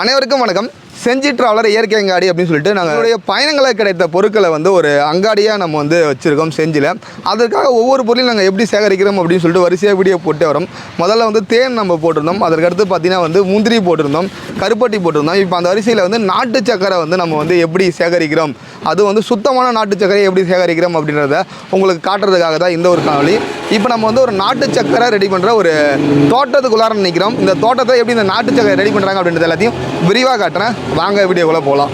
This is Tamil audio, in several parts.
அனைவருக்கும் வணக்கம். செஞ்சி ட்ராவலர் இயற்கை அங்காடி அப்படின்னு சொல்லிட்டு நாங்களுடைய பயணங்களை கிடைத்த பொருட்களை வந்து ஒரு அங்காடியாக நம்ம வந்து வச்சுருக்கோம் செஞ்சில். அதற்காக ஒவ்வொரு பொருளையும் நாங்கள் எப்படி சேகரிக்கிறோம் அப்படின்னு சொல்லிட்டு வரிசையாக வீடியோ போட்டு வரோம். முதல்ல வந்து தேன் நம்ம போட்டிருந்தோம். அதற்கடுத்து பார்த்திங்கன்னா வந்து முந்திரி போட்டிருந்தோம். கருப்பட்டி போட்டிருந்தோம். இப்போ அந்த வரிசையில் வந்து நாட்டு சக்கரை வந்து நம்ம வந்து எப்படி சேகரிக்கிறோம்? அது வந்து சுத்தமான நாட்டு சக்கரையை எப்படி சேகரிக்கிறோம் அப்படின்றத உங்களுக்கு காட்டுறதுக்காக தான் இந்த ஒரு காணொலி இப்போ நம்ம வந்து ஒரு நாட்டு சக்கரை ரெடி பண்ணுற ஒரு தோட்டத்துக்குள்ளார நிற்கிறோம் இந்த தோட்டத்தை எப்படி இந்த நாட்டு சக்கரை ரெடி பண்ணுறாங்க அப்படின்றது எல்லாத்தையும் விரிவாக காட்டுறேன். வாங்க வீடியோக்குள்ளே போகலாம்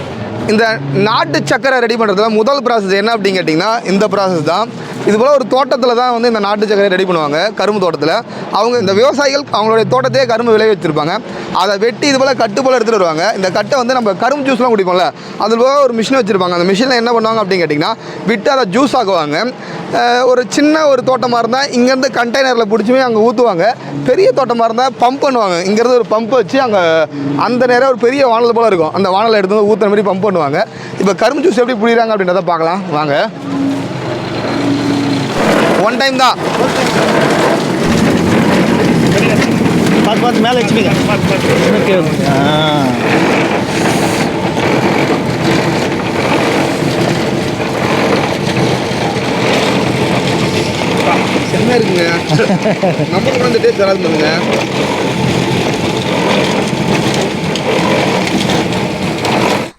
இந்த நாட்டு சக்கரை ரெடி பண்ணுறதுல முதல் ப்ராசஸ் என்ன அப்படின்னு கேட்டிங்கன்னா இந்த ப்ராசஸ் தான். இது போல் ஒரு தோட்டத்தில் தான் வந்து இந்த நாட்டு சக்கரை ரெடி பண்ணுவாங்க கரும்பு தோட்டத்தில். அவங்க இந்த விவசாயிகள் அவங்களுடைய தோட்டத்தையே கரும்பு விளைய வச்சுருப்பாங்க. அதை வெட்டி இது போல் கட்டு போல் எடுத்துகிட்டு வருவாங்க. இந்த கட்டை வந்து நம்ம கரும்பு ஜூஸ்லாம் குடிப்போம்ல அது போக ஒரு மிஷின் வச்சுருப்பாங்க. அந்த மிஷினில் என்ன பண்ணுவாங்க அப்படின்னு கேட்டிங்கன்னா விட்டு அதை ஜூஸ் ஆக்குவாங்க. ஒரு சின்ன ஒரு தோட்டமாக இருந்தால் இங்கேருந்து கண்டெய்னரில் பிடிச்சி அங்கே ஊற்றுவாங்க பெரிய தோட்டமாக இருந்தால் பம்ப் பண்ணுவாங்க. இங்கேருந்து ஒரு பம்ப் வச்சு அங்கே அந்த நேரம் ஒரு பெரிய வானல் போல் இருக்கும். அந்த வானலை எடுத்து ஊற்றுற மாதிரி பம்ப் பண்ணுவாங்க. இப்போ கரும்பு ஜூஸ் எப்படி புரியுறாங்க அப்படின்றத பார்க்கலாம். வாங்க. ஒன் டைம் தான். மேலே வச்சுக்கோங்க. செம்மையாக இருக்குங்க. நம்மளுக்கு வந்து டேஸ்ட் தராது பாருங்க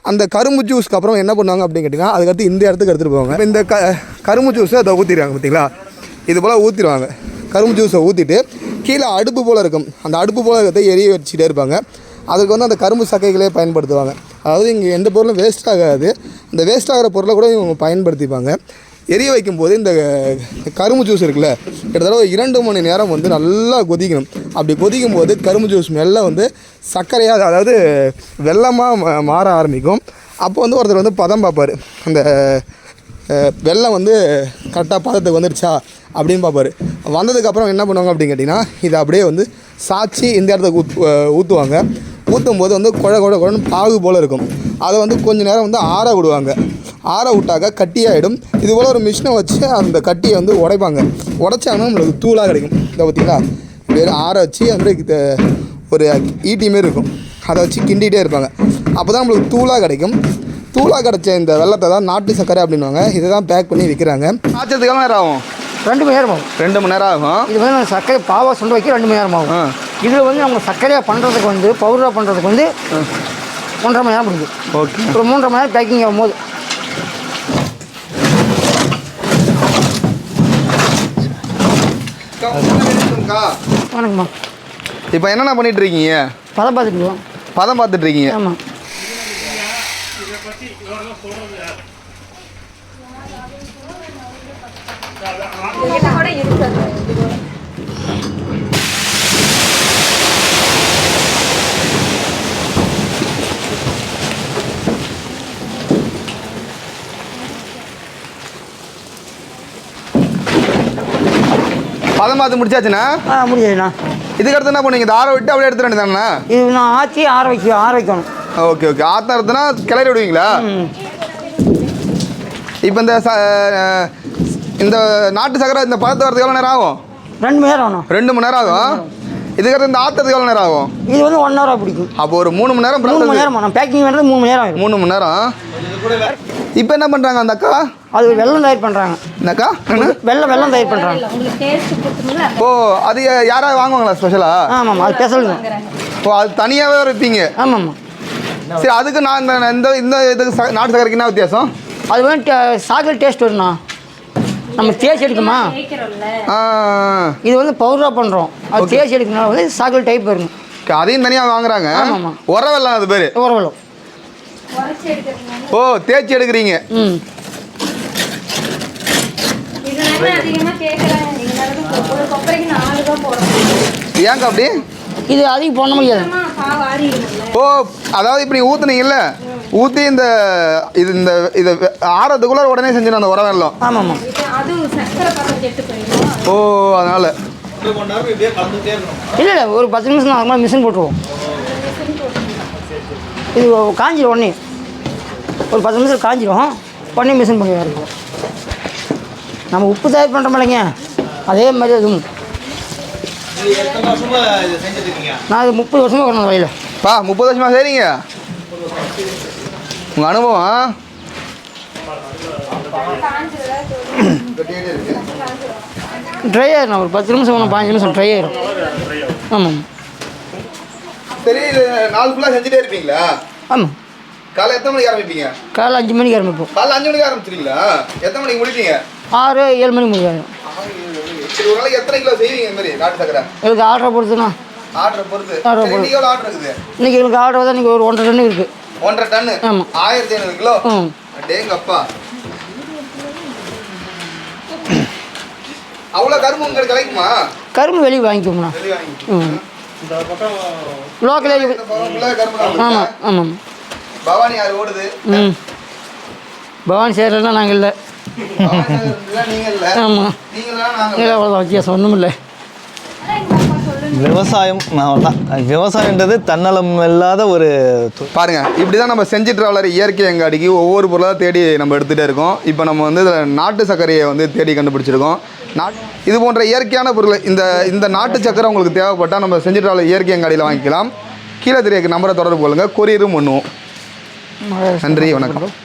அந்த கரும்பு ஜூஸ்க்கு அப்புறம் என்ன பண்ணுவாங்க அப்படின்னு கேட்டிங்கன்னா அதுக்கடுத்து இந்த இடத்துக்கு எடுத்துகிட்டு போவாங்க. இந்த க கரும்பு ஜூஸை அதை ஊற்றிடுவாங்க பார்த்தீங்களா இது போல் ஊற்றிடுவாங்க கரும்பு ஜூஸை ஊற்றிட்டு கீழே அடுப்பு போல் இருக்கும். அந்த அடுப்பு போல் இருக்கிறத எரிய வச்சுட்டே இருப்பாங்க. அதுக்கு வந்து அந்த கரும்பு சக்கைகளே பயன்படுத்துவாங்க. அதாவது இங்கே எந்த பொருளும் வேஸ்ட் ஆகாது. இந்த வேஸ்ட் ஆகிற பொருளை கூட இவங்க பயன்படுத்திப்பாங்க. எரிய வைக்கும்போது இந்த கரும்பு ஜூஸ் இருக்குல்ல கிட்டத்தட்ட ஒரு இரண்டு மணி நேரம் வந்து நல்லா கொதிக்கணும். அப்படி கொதிக்கும் போது கரும்பு ஜூஸ் மெல்ல வந்து சர்க்கரையாக அதாவது வெள்ளமாக மாற ஆரம்பிக்கும். அப்போ வந்து ஒருத்தர் வந்து பதம் பார்ப்பார். அந்த வெள்ளம் வந்து கரெக்டாக பதத்துக்கு வந்துடுச்சா அப்படின்னு பார்ப்பாரு. வந்ததுக்கப்புறம் என்ன பண்ணுவாங்க அப்படின்னு கேட்டிங்கன்னா இதை அப்படியே வந்து சாச்சி இந்த இடத்துக்கு ஊத் ஊற்றுவாங்க ஊற்றும் போது வந்து குழ குழ குழன்னு பாகு போல் இருக்கும். அதை வந்து கொஞ்சம் நேரம் வந்து ஆற விடுவாங்க. ஆற விட்டாக்க கட்டியாகிடும் இது போல் ஒரு மிஷினை வச்சு அந்த கட்டியை வந்து உடைப்பாங்க. உடைச்சாங்கன்னா நம்மளுக்கு தூளாக கிடைக்கும். இதை பார்த்தீங்களா வெறும் ஆற வச்சு வந்து இது ஒரு ஈட்டி மாரி இருக்கும். அதை வச்சு கிண்டிகிட்டே இருப்பாங்க. அப்போ தான் நம்மளுக்கு தூளாக கிடைக்கும். தூளாக கிடச்ச இந்த வெள்ளத்தை தான் நாட்டு சர்க்கரை அப்படின்வாங்க இதை தான் பேக் பண்ணி விற்கிறாங்க எவ்வளோ நேரம் ஆகும்? ரெண்டு மணி நேரம் ஆகும். ரெண்டு மணி நேரம் ஆகும் இது வந்து நம்ம சர்க்கரை பாவா சுண்ட வைக்க ரெண்டு மணி நேரம் ஆகும். இதில் வந்து நம்ம சர்க்கரையாக பண்ணுறதுக்கு வந்து பவுடராக பண்ணுறதுக்கு வந்து ஒன்றரை மணி நேரம் முடியுது ஓகே. ஒரு மூன்றரை மணி நேரம் பேக்கிங் ஆகும்போது வணக்கம்மா. இப்போ என்னென்ன பண்ணிட்டு இருக்கீங்க பதம் பார்த்துட்டு பதம் பார்த்துட்டு இருக்கீங்க ஆமாம் பதம் பார்த்து முடிச்சாச்சுண்ணா? ஆ முடியாதுண்ணா இதுக்கு அடுத்து என்ன பண்ணுவீங்க? இந்த ஆற விட்டு அப்படியே வேண்டியதானே இது நான் ஆற்றி ஆற வைக்க ஆற வைக்கணும். Okay okay. எடுத்துனா கிளறி விடுவீங்களா. இப்போ இந்த ச- இந்த நாட்டு சக்கரை இந்த பழத்தை வரதுக்கு எவ்வளோ நேரம் ஆகும்? ரெண்டு மணி நேரம் ஆகணும் ரெண்டு மணி நேரம். ஆகும் இதுக்கு அடுத்து இந்த ஆத்தத்துக்கு எவ்வளோ நேரம் ஆகும்? இது வந்து ஒன் ஹவராக பிடிக்கும். அப்போ ஒரு மூணு மணி நேரம் மூணு மணி. நேரம் பேக்கிங் பண்ணுறது மூணு மணி நேரம் மூணு மணி நேரம். இப்போ என்ன பண்ணுறாங்க அந்த அக்கா? அது வெள்ளம் தயார் பண்ணுறாங்க இந்த அக்கா என்ன? வெள்ளம் வெள்ளம் தயார் பண்ணுறாங்க உங்களுக்கு டேஸ்ட் கொடுத்துங்களா ஓ அது யாராவது வாங்குவாங்களா ஸ்பெஷலாக ஆமாம் அது ஸ்பெஷல் ஓ அது தனியாகவே இருப்பீங்க ஆமாம்மா. சரி அதுக்கு நான் இந்த இந்த இந்த இதுக்கு ச- நாட்டு சக்கரைக்கு என்ன வித்தியாசம்? அது வந்து சாக்லேட் டேஸ்ட் வரும்ண்ணா. நம்ம தேய்ச்சி எடுக்குமா? இது வந்து பவுடராக பண்ணுறோம் அது தேய்ச்சி எடுக்கனால வந்து சாக்லேட் டைப் வரும். அதையும் தனியாக வாங்குறாங்க. ஆமாம்மா. உர வெள்ளம் அது பேர்? எடுக்கிறதுனால ஓ தேய்ச்சி எடுக்கிறீங்க. ம். ஏங்க அப்படி? இது அதிகம் பண்ண முடியாது ஓ அதாவது இப்போ நீங்கள் ஊற்றுனீங்கல்ல ஊற்றி இந்த இது இந்த இது ஆறதுக்குள்ளே உடனே செஞ்சிடும் அந்த உர வெள்ளம். போயிடும். ஓ அதனால். இல்லை இல்லை ஒரு பத்து நிமிஷம் தான் அதுக்கு மிஷின் போட்டுருவோம். இது காஞ்சிடும் உடனே. ஒரு பத்து நிமிஷம் காஞ்சிடும் உடனே மிஷின் பண்ணி இருக்கும் நம்ம உப்பு தயார் பண்ணுறோம் இல்லைங்க. அதே மாதிரி அதுவும் நான் இது முப்பது வருஷமாக வரணும் வயலில். பா முப்பது வருஷமா செய்றீங்க? உங்கள் அனுபவம் ட்ரை ஆயிரும். ஒரு பத்து நிமிஷம் ஒன்று பாஞ்சு நிமிஷம் ட்ரை ஆயிரும். ஆமாம். சரி நாள் ஃபுல்லாக செஞ்சுட்டே இருப்பீங்களா? ஆமாம். காலை எத்தனை மணிக்கு ஆரம்பிப்பீங்க? காலைல அஞ்சு மணிக்கு ஆரம்பிப்போம். காலைல அஞ்சு மணிக்கு ஆரம்பிச்சிருக்கீங்களா எத்தனை மணிக்கு முடிப்பீங்க? ஆறு ஏழு மணிக்கு முடியும். சரி ஒரு நாளைக்கு எத்தனை கிலோ செய்வீங்க இந்த மாதிரி நாட்டு சக்கரை? எங்களுக்கு ஆர்டரை பொறுத்துண்ணா ஆர்டர் பொறுத்து. Order சரி, இன்னைக்கு எவ்வளோ ஆர்டர் இருக்குது? எங்களுக்கு ஆர்டர் தான் இன்றைக்கி ஒரு ஒன்றரை டன் இருக்குது ஒன்றரை டன்னு? ஆமா. ஆயிரத்தி ஐநூறு கிலோ? ம். டேங்கப்பா. அவ்வளோ கரும்பு உங்களுக்கு கிடைக்குமா? கரும்பு வெளியே வாங்கிக்கோங்கண்ணா. வெளிய. ம். லோக்கலே இந்த பக்கம் full ஆ கரும்பு தான் ஆமாம் உங்களுக்கு. ஆமாம். பவானி ஆறு ஓடுது. ம். பவானி சேரலாம் நாங்கள் இல்லை. ஆமாம் அவ்வளோதான் வித்தியாசம் ஒன்றும் இல்லை விவசாயம் நான் தான் விவசாயன்றது தன்னலம் இல்லாத ஒரு பாருங்க இப்படி தான் நம்ம செஞ்சுட்டு வளர இயற்கை அங்காடிக்கு ஒவ்வொரு பொருளாக தேடி நம்ம எடுத்துகிட்டே இருக்கோம். இப்போ நம்ம வந்து இதில் நாட்டு சர்க்கரையை வந்து தேடி கண்டுபிடிச்சிருக்கோம். நாட் இது போன்ற இயற்கையான பொருள் இந்த இந்த நாட்டு சர்க்கரை உங்களுக்கு தேவைப்பட்டால் நம்ம செஞ்சுட்டு வளர இயற்கை அங்காடியில் வாங்கிக்கலாம். கீழே தெரிய நம்பரை தொடர்பு கொள்ளுங்கள் கொரியரும் பண்ணுவோம். நன்றி வணக்கம்.